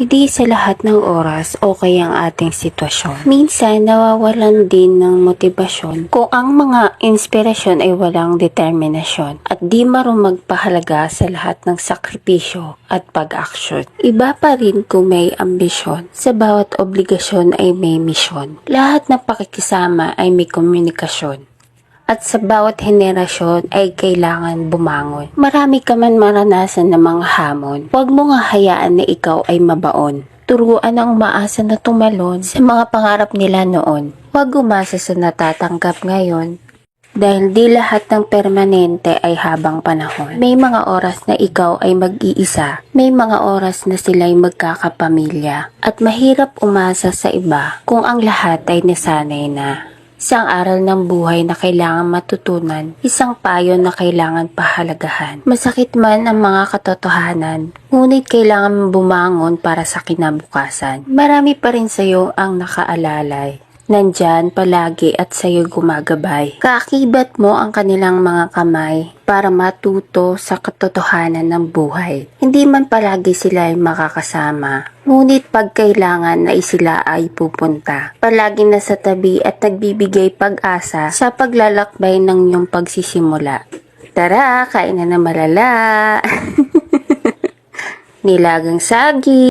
Hindi sa lahat ng oras okay ang ating sitwasyon. Minsan nawawalan din ng motibasyon kung ang mga inspirasyon ay walang determinasyon at di marunong magpahalaga sa lahat ng sakripisyo at pag-aksyon. Iba pa rin kung may ambisyon. Sa bawat obligasyon ay may misyon. Lahat ng pakikisama ay may komunikasyon at sa bawat henerasyon ay kailangan bumangon. Marami ka man maranasan ng mga hamon. Huwag mo nga hayaan na ikaw ay mabaon. Turuan ang umaasa na tumalon sa mga pangarap nila noon. Huwag umasa sa natatanggap ngayon dahil di lahat ng permanente ay habang panahon. May mga oras na ikaw ay mag-iisa. May mga oras na sila'y magkakapamilya. At mahirap umasa sa iba kung ang lahat ay nasanay na. Isang aral ng buhay na kailangan matutunan, isang payo na kailangan pahalagahan. Masakit man ang mga katotohanan, ngunit kailangan bumangon para sa kinabukasan. Marami pa rin sa'yo ang nakaalalay. Nandyan palagi at sa'yo gumagabay. Kaakibat mo ang kanilang mga kamay para matuto sa katotohanan ng buhay. Hindi man palagi sila ay makakasama. Ngunit pag kailangan na sila ay pupunta. Palagi na sa tabi at nagbibigay pag-asa sa paglalakbay ng iyong pagsisimula. Tara, kain na na malala! Nilagang sagi.